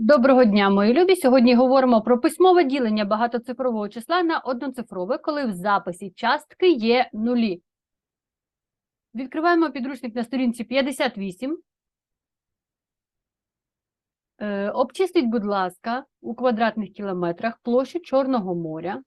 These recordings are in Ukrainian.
Доброго дня, мої любі. Сьогодні говоримо про письмове ділення багатоцифрового числа на одноцифрове, коли в записі частки є нулі. Відкриваємо підручник на сторінці 58. Е, обчистіть, будь ласка, у квадратних кілометрах площу Чорного моря.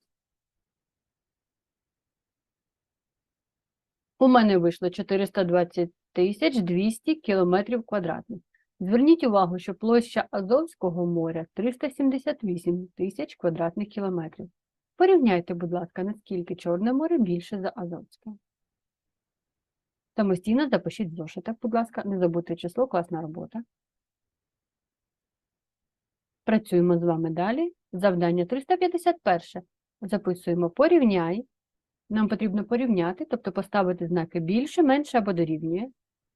У мене вийшло 420 тисяч 200 кілометрів квадратних. Зверніть увагу, що площа Азовського моря 378 тисяч квадратних кілометрів. Порівняйте, будь ласка, наскільки Чорне море більше за Азовське. Самостійно запишіть в зошитах, будь ласка, не забудьте число, класна робота. Працюємо з вами далі. Завдання 351. Записуємо порівняй. Нам потрібно порівняти, тобто поставити знаки більше, менше або дорівнює.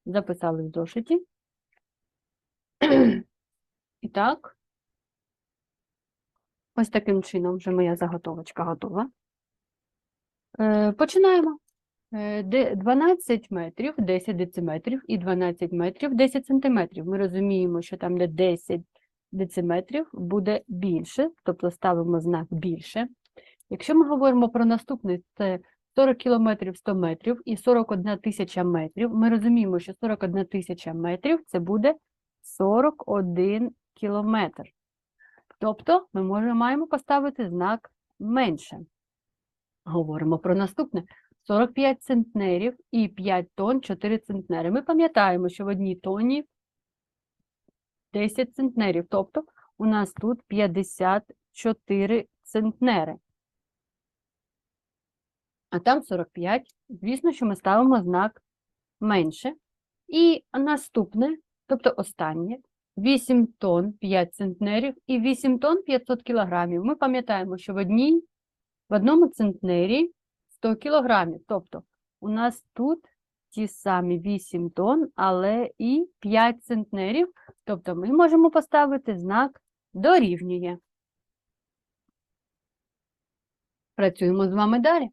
Записали в зошиті. І так, ось таким чином вже моя заготовочка готова. Е, починаємо. Е, 12 метрів, 10 дециметрів і 12 метрів, 10 сантиметрів. Ми розуміємо, що там, де 10 дециметрів, буде більше, тобто ставимо знак більше. Якщо ми говоримо про наступний, це 40 кілометрів 100 метрів і 41 тисяча метрів, ми розуміємо, що 41 тисяча метрів це буде 41 кілометр. Тобто ми можемо, маємо поставити знак менше. Говоримо про наступне. 45 центнерів і 5 тонн 4 центнери. Ми пам'ятаємо, що в одній тонні 10 центнерів. Тобто у нас тут 54 центнери. А там 45. Звісно, що ми ставимо знак менше. І наступне, тобто останнє, 8 тонн 5 центнерів і 8 тонн 500 кілограмів. Ми пам'ятаємо, що в одній, в одному центнері 100 кілограмів. Тобто у нас тут ті самі 8 тонн, але і 5 центнерів. Тобто ми можемо поставити знак дорівнює. Працюємо з вами далі.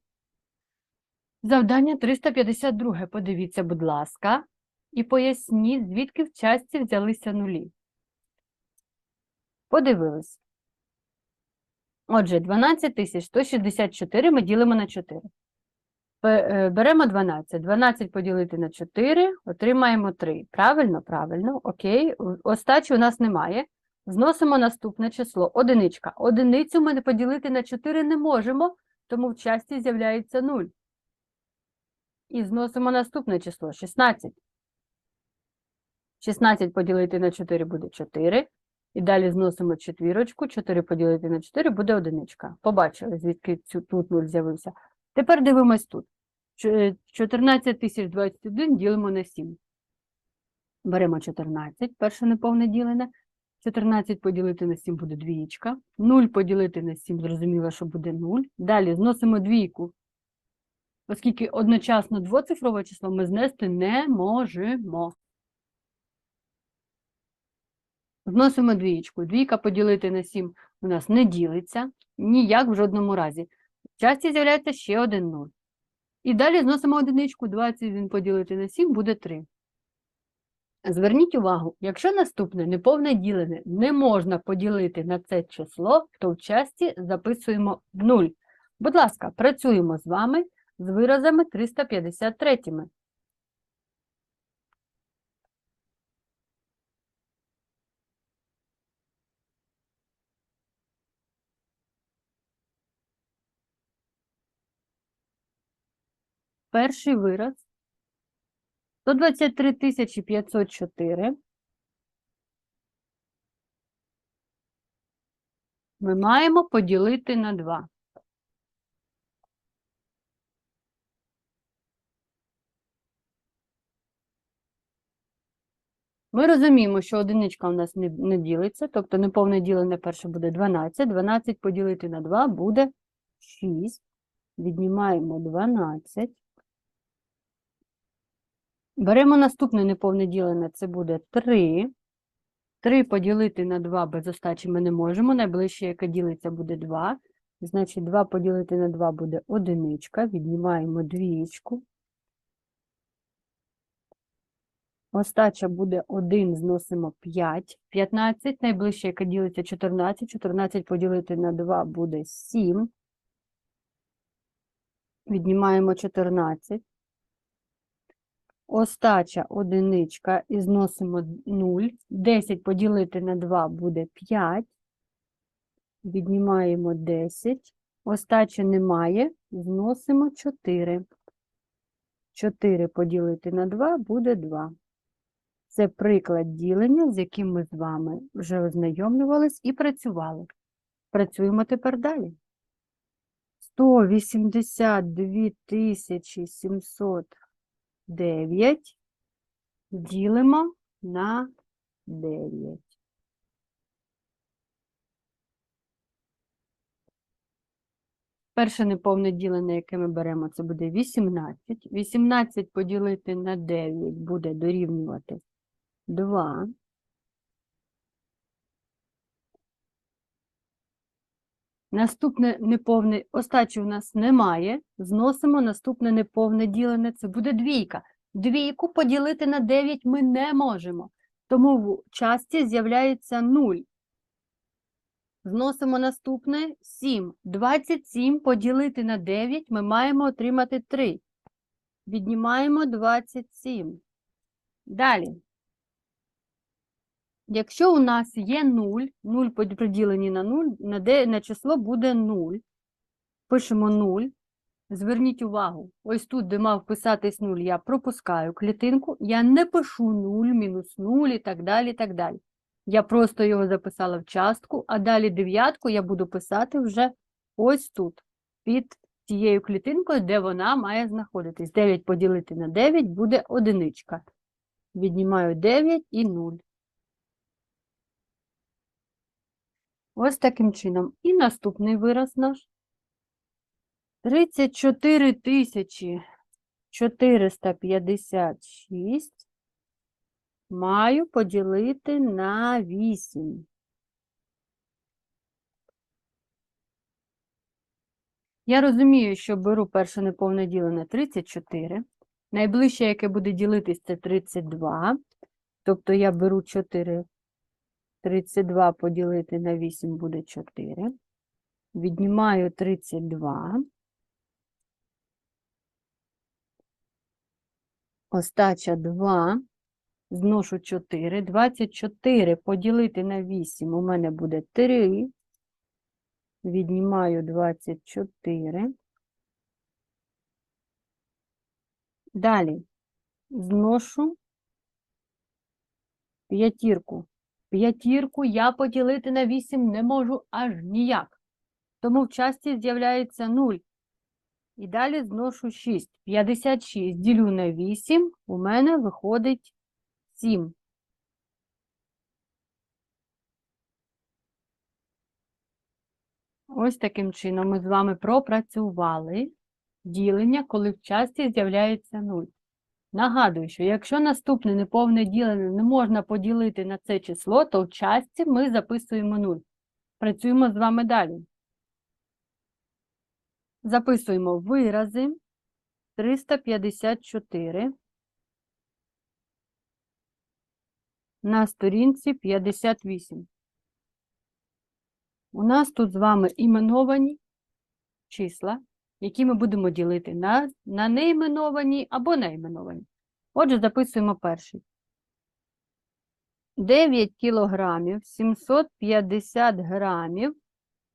Завдання 352. Подивіться, будь ласка, і поясніть, звідки в частці взялися нулі. Подивились. Отже, 12164 ми ділимо на 4. Е, Беремо 12. 12 поділити на 4, отримаємо 3. Правильно? Правильно. Окей. Остачі у нас немає. Зносимо наступне число. Одиничка. Одиницю ми поділити на 4 не можемо, тому в часті з'являється 0. І зносимо наступне число 16. 16 поділити на 4 буде 4. І далі зносимо четвірочку. 4 поділити на 4 буде одиничка. Побачили, звідки цю, тут 0 з'явився. Тепер дивимось тут. Чо- 14021 ділимо на 7. Беремо 14, перше неповне ділене. 14 поділити на 7 буде двієчка. 0 поділити на 7, зрозуміло, що буде 0. Далі зносимо двійку. Оскільки одночасно двоцифрове число ми знести не можемо. Зносимо двієчку. Двійка поділити на 7 у нас не ділиться ніяк в жодному разі. В часті з'являється ще один 0. І далі зносимо одиничку. 21 поділити на 7 буде 3. Зверніть увагу, якщо наступне неповне ділене не можна поділити на це число, то в часті записуємо 0. Будь ласка, працюємо з вами з виразами 353. Перший вираз 123 504 ми маємо поділити на 2. Ми розуміємо, що одиничка у нас не, не ділиться, тобто неповне ділене перше буде 12. 12 поділити на 2 буде 6. Віднімаємо 12. Беремо наступне неповне ділене, це буде 3. 3 поділити на 2 без остачі ми не можемо. Найближче, яке ділиться, буде 2. Значить, 2 поділити на 2 буде одиничка. Віднімаємо двієчку. Остача буде 1, зносимо 5. 15, найближче, яке ділиться 14. 14 поділити на 2 буде 7. Віднімаємо 14. Остача одиничка і зносимо 0. 10 поділити на 2 буде 5. Віднімаємо 10. Остачі немає, зносимо 4. 4 поділити на 2 буде 2. Це приклад ділення, з яким ми з вами вже ознайомлювались і працювали. Працюємо тепер далі. 182 709 ділимо на 9. Перше неповне ділення, яке ми беремо, це буде 18. 18 поділити на 9 буде дорівнювати 2. Наступне неповне, остачі у нас немає. Зносимо наступне неповне ділене, це буде двійка. Двійку поділити на 9 ми не можемо. Тому в часті з'являється 0. Зносимо наступне 7. 27 поділити на 9 ми маємо отримати 3. Віднімаємо 27. Далі. Якщо у нас є 0, 0 под- поділені на 0, на, де, на число буде 0. Пишемо 0. Зверніть увагу, ось тут, де мав писатись 0, я пропускаю клітинку, я не пишу 0, мінус 0 і так далі, і так далі. Я просто його записала в частку, а далі дев'ятку я буду писати вже ось тут, під тією клітинкою, де вона має знаходитись. 9 поділити на 9 буде одиничка. Віднімаю 9 і 0. Ось таким чином. І наступний вираз наш. 34 тисячі 456 маю поділити на 8. Я розумію, що беру перше неповне ділене 34. Найближче, яке буде ділитись, це 32. Тобто я беру 4. 32 поділити на 8 буде 4. Віднімаю 32. Остача 2. Зношу 4. 24 поділити на 8 у мене буде 3. Віднімаю 24. Далі зношу п'ятірку. П'ятірку я поділити на 8 не можу аж ніяк. Тому в часті з'являється 0. І далі зношу 6. 56 ділю на 8, у мене виходить 7. Ось таким чином ми з вами пропрацювали ділення, коли в часті з'являється 0. Нагадую, що якщо наступне неповне ділене не можна поділити на це число, то в часті ми записуємо 0. Працюємо з вами далі. Записуємо вирази 354 на сторінці 58. У нас тут з вами іменовані числа, які ми будемо ділити на, на неіменовані або найменовані. Отже, записуємо перший. 9 кілограмів 750 грамів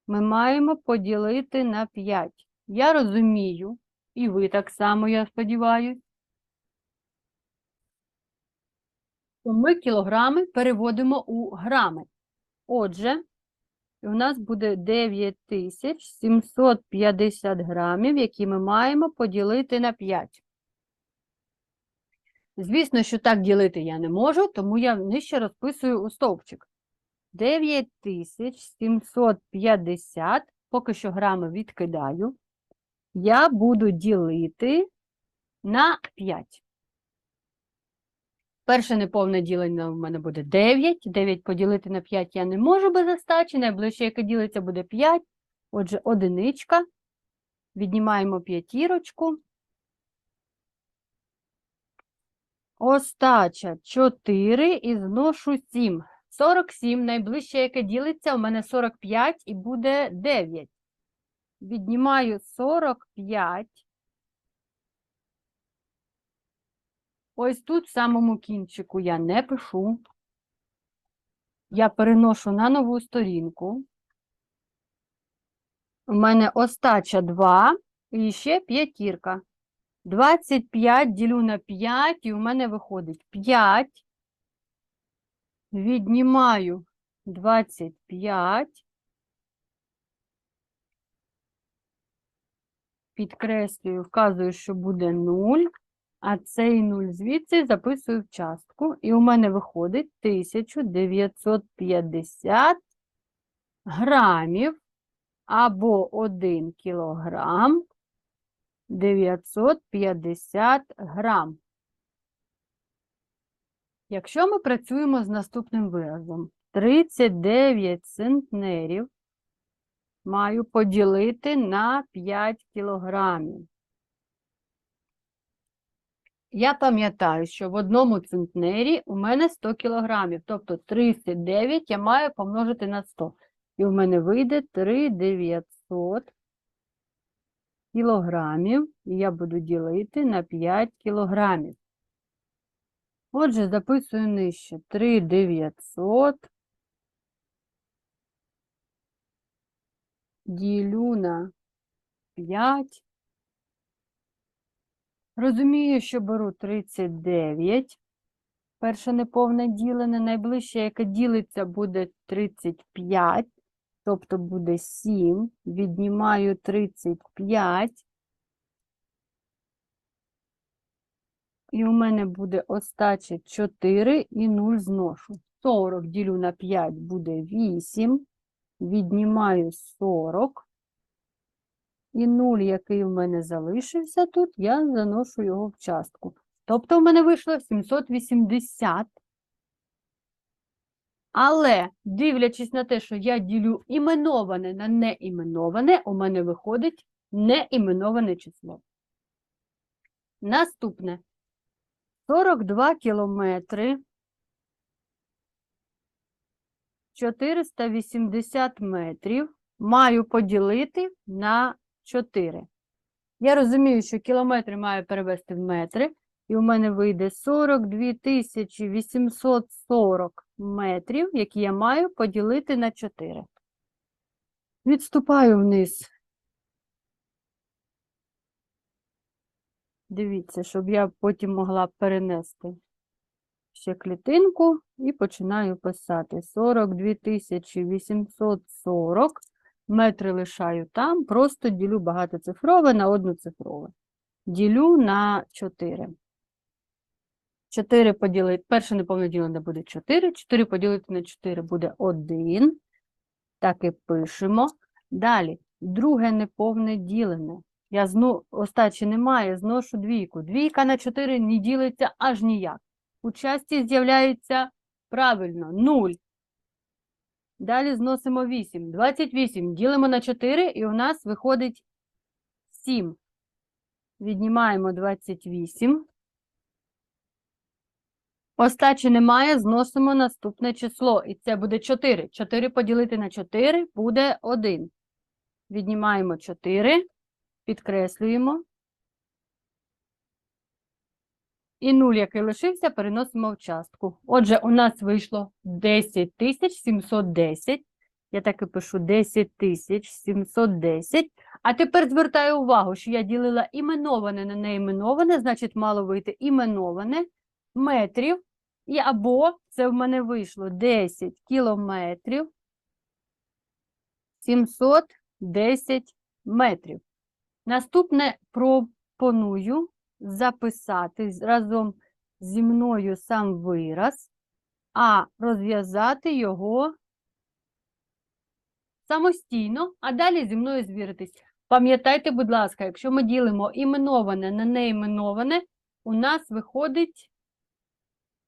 ми маємо поділити на 5. Я розумію, і ви так само, я сподіваюся, що ми кілограми переводимо у грами. Отже, у нас буде 9750 грамів, які ми маємо поділити на 5. Звісно, що так ділити я не можу, тому я нижче розписую у стовпчик. 9750, поки що грами відкидаю, я буду ділити на 5. Перше неповне ділення у мене буде 9. 9 поділити на 5 я не можу без остачі. Найближче, яке ділиться, буде 5. Отже, одиничка. Віднімаємо п'ятірочку. Остача 4 і зношу 7. 47, найближче, яке ділиться, у мене 45 і буде 9. Віднімаю 45. Ось тут в самому кінчику я не пишу. Я переношу на нову сторінку. У мене остача 2 і ще п'ятірка. 25 ділю на 5, і у мене виходить 5. Віднімаю 25. Підкреслюю, вказую, що буде 0, а цей 0 звідси записую в частку. І у мене виходить 1950 грамів або 1 кілограм 950 грам. Якщо ми працюємо з наступним виразом, 39 центнерів маю поділити на 5 кілограмів. Я пам'ятаю, що в одному центнері у мене 100 кілограмів, тобто 39 я маю помножити на 100. І в мене вийде 3900 кілограмів, і я буду ділити на 5 кілограмів. Отже, записую нижче 3900 ділю на 5. Розумію, що беру 39. Перше неповне ділене, найближче, яке ділиться, буде 35, тобто буде 7. Віднімаю 35. І у мене буде остача 4 і 0 зношу. 40 ділю на 5 буде 8. Віднімаю 40. І 0, який у мене залишився тут, я заношу його в частку. Тобто у мене вийшло 780. Але, дивлячись на те, що я ділю іменоване на неіменоване, у мене виходить неіменоване число. Наступне. 42 кілометри 480 метрів маю поділити на 4. Я розумію, що кілометри маю перевести в метри, і у мене вийде 42 840 метрів, які я маю поділити на 4. Відступаю вниз. Дивіться, щоб я потім могла перенести ще клітинку і починаю писати 42 тисячі 840 метри лишаю там, просто ділю багатоцифрове на одноцифрове. Ділю на 4. 4 поділити, перше неповне ділене буде 4, 4 поділити на 4 буде 1. Так і пишемо. Далі, друге неповне ділене. Я зну, остачі немає, зношу двійку. Двійка на 4 не ділиться аж ніяк. У часті з'являється правильно 0. Далі зносимо 8. 28 ділимо на 4 і у нас виходить 7. Віднімаємо 28. Остачі немає, зносимо наступне число. І це буде 4. 4 поділити на 4 буде 1. Віднімаємо 4, підкреслюємо. І 0, який лишився, переносимо в частку. Отже, у нас вийшло 10 710. Я так і пишу 10 710. А тепер звертаю увагу, що я ділила іменоване на неіменоване, значить, мало вийти іменоване метрів. І або це в мене вийшло 10 кілометрів 710 метрів. Наступне пропоную записати разом зі мною сам вираз, а розв'язати його самостійно, а далі зі мною звіритись. Пам'ятайте, будь ласка, якщо ми ділимо іменоване на неіменоване, у нас виходить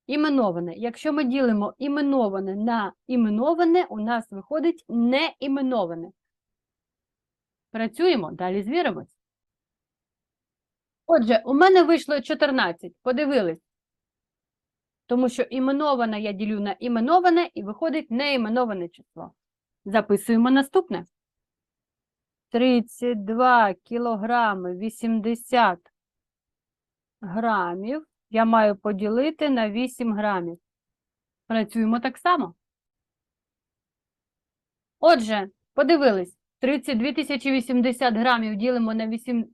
іменоване. Якщо ми ділимо іменоване на іменоване, у нас виходить неіменоване. Працюємо, далі звіримось. Отже, у мене вийшло 14. Подивились. Тому що іменоване я ділю на іменоване і виходить неіменоване число. Записуємо наступне. 32 кілограми 80 грамів я маю поділити на 8 грамів. Працюємо так само. Отже, подивились, 32 тисячі 80 грамів ділимо на 8,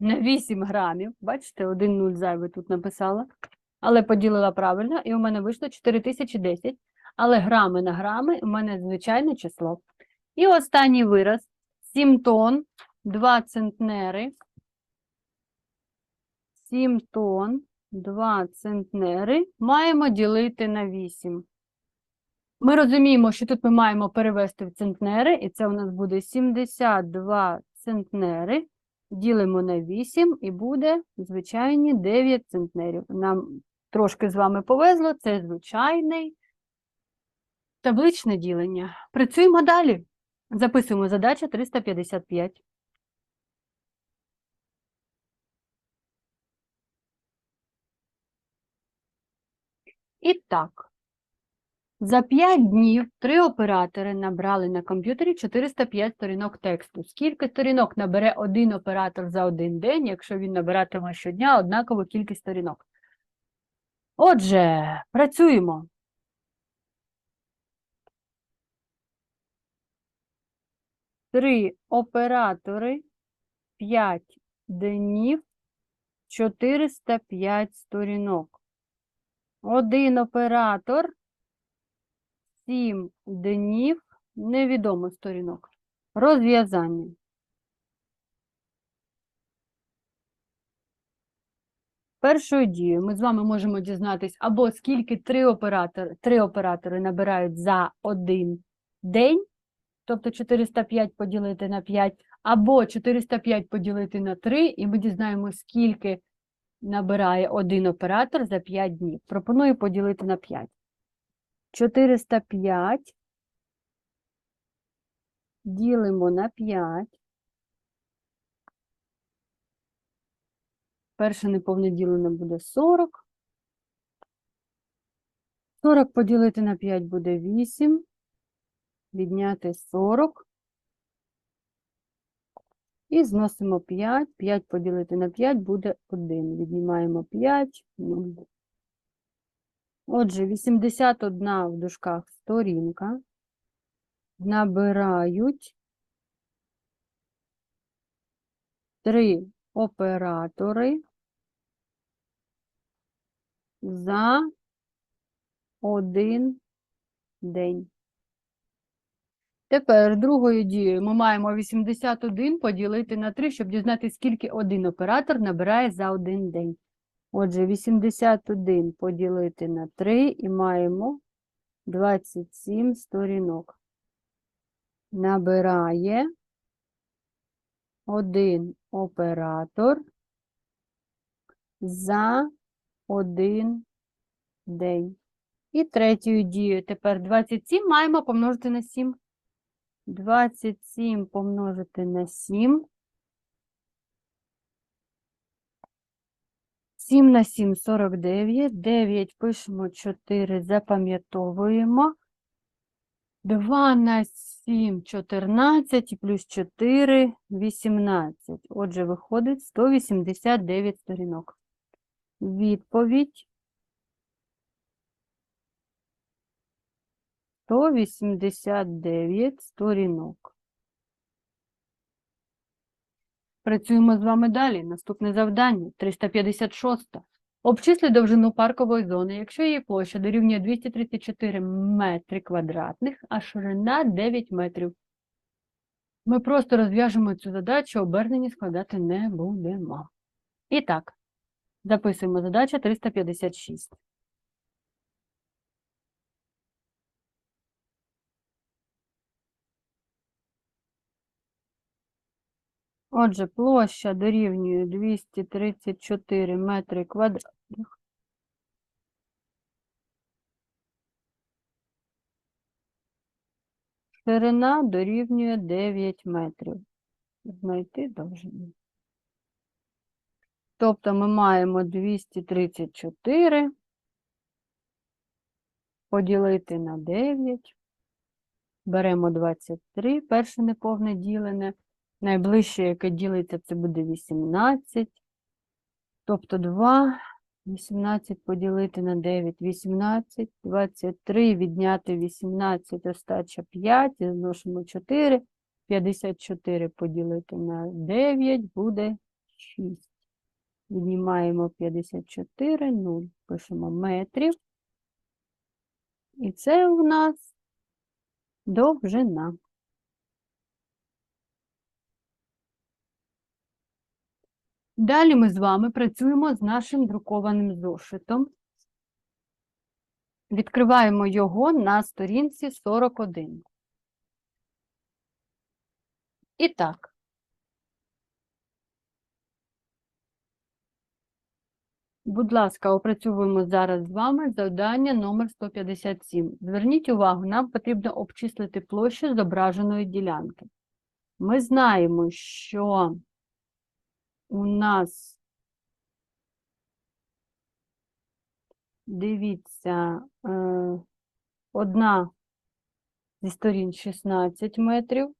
на 8 грамів. Бачите, один нуль зайвий тут написала. Але поділила правильно, і у мене вийшло 4010. Але грами на грами у мене звичайне число. І останній вираз 7 тонн, 2 центнери. 7 тонн, 2 центнери маємо ділити на 8. Ми розуміємо, що тут ми маємо перевести в центнери, і це у нас буде 72 центнери. Ділимо на 8 і буде звичайні 9 центнерів. Нам трошки з вами повезло, це звичайний табличне ділення. Працюємо далі. Записуємо задача 355. І так, за 5 днів три оператори набрали на комп'ютері 405 сторінок тексту. Скільки сторінок набере один оператор за один день, якщо він набиратиме щодня однакову кількість сторінок? Отже, працюємо. Три оператори, 5 днів, 405 сторінок. Один оператор, 7 днів, невідомо сторінок. Розв'язання. Першою дією ми з вами можемо дізнатись, або скільки три оператори, три оператори набирають за один день, тобто 405 поділити на 5, або 405 поділити на 3, і ми дізнаємося, скільки набирає один оператор за 5 днів. Пропоную поділити на 5. 405 ділимо на 5. Перше неповне ділене буде 40. 40 поділити на 5 буде 8. Відняти 40. І зносимо 5. 5 поділити на 5 буде 1. Віднімаємо 5. 0. Отже, 81 в дужках сторінка. Набирають 3 оператори за один день. Тепер другою дією ми маємо 81 поділити на 3, щоб дізнатися, скільки один оператор набирає за один день. Отже, 81 поділити на 3 і маємо 27 сторінок. Набирає один оператор за один день. І третьою дією тепер 27 маємо помножити на 7. 27 помножити на 7. 7 на 7 – 49. 9 пишемо 4, запам'ятовуємо. 2 на 7 – 14 і плюс 4 – 18. Отже, виходить 189 сторінок. Відповідь 189 сторінок. Працюємо з вами далі. Наступне завдання 356. Обчисли довжину паркової зони, якщо її площа дорівнює 234 метри квадратних, а ширина 9 метрів. Ми просто розв'яжемо цю задачу, обернені складати не будемо. І так, записуємо задача 356. Отже, площа дорівнює 234 метри квадратних. Ширина дорівнює 9 метрів. Знайти довжину. Тобто ми маємо 234 поділити на 9. Беремо 23, перше неповне ділене. Найближче, яке ділиться, це буде 18. Тобто 2, 18 поділити на 9, 18, 23, відняти 18, остача 5, і зносимо 4, 54 поділити на 9, буде 6. Віднімаємо 54, 0, пишемо метрів. І це у нас довжина. Далі ми з вами працюємо з нашим друкованим зошитом. Відкриваємо його на сторінці 41. І так. Будь ласка, опрацьовуємо зараз з вами завдання номер 157. Зверніть увагу, нам потрібно обчислити площу зображеної ділянки. Ми знаємо, що у нас, дивіться, е, одна зі сторін 16 метрів,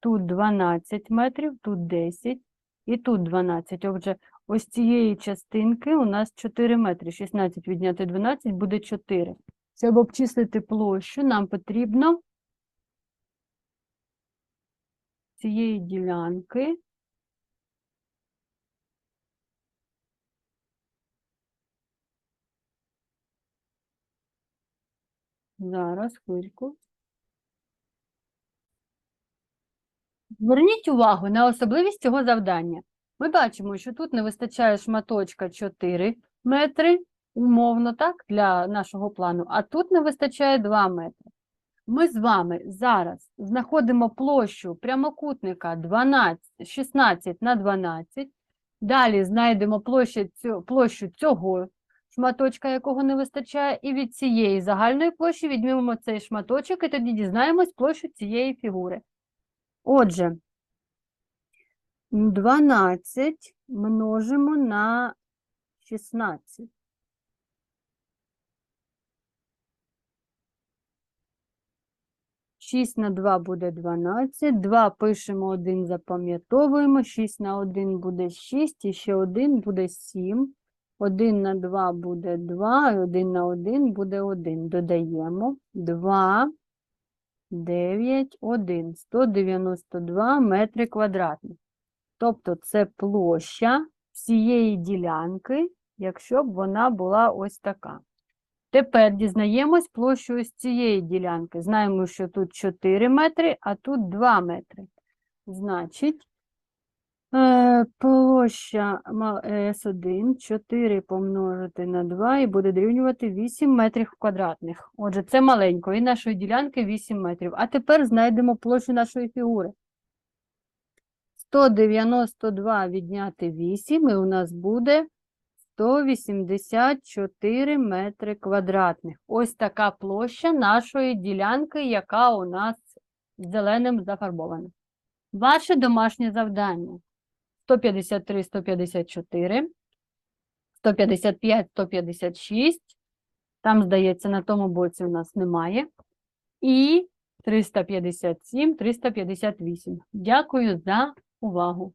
тут 12 метрів, тут 10 і тут 12. Отже, ось цієї частинки у нас 4 метри. 16 відняти 12 буде 4. Щоб обчислити площу, нам потрібно цієї ділянки Зараз, хвильку. Зверніть увагу на особливість цього завдання. Ми бачимо, що тут не вистачає шматочка 4 метри, умовно, так, для нашого плану, а тут не вистачає 2 метри. Ми з вами зараз знаходимо площу прямокутника 12, 16 на 12, далі знайдемо площу, цього шматочка, якого не вистачає, і від цієї загальної площі віднімемо цей шматочок, і тоді дізнаємось площу цієї фігури. Отже, 12 множимо на 16. Шість на 2 буде 12, 2 пишемо, 1 запам'ятовуємо, 6 на 1 буде 6, і ще 1 буде 7. 1 на 2 буде 2, і 1 на 1 буде 1. Додаємо 2, 9, 1. 192 метри квадратні. Тобто це площа всієї ділянки, якщо б вона була ось така. Тепер дізнаємось площу ось цієї ділянки. Знаємо, що тут 4 метри, а тут 2 метри. Значить, Площа е, С1 4 помножити на 2 і буде дорівнювати 8 метрів квадратних. Отже, це маленької нашої ділянки 8 метрів. А тепер знайдемо площу нашої фігури. 192 відняти 8 і у нас буде 184 метри квадратних. Ось така площа нашої ділянки, яка у нас зеленим зафарбована. Ваше домашнє завдання. 153, 154, 155, 156. Там, здається, на тому боці у нас немає. І 357, 358. Дякую за увагу.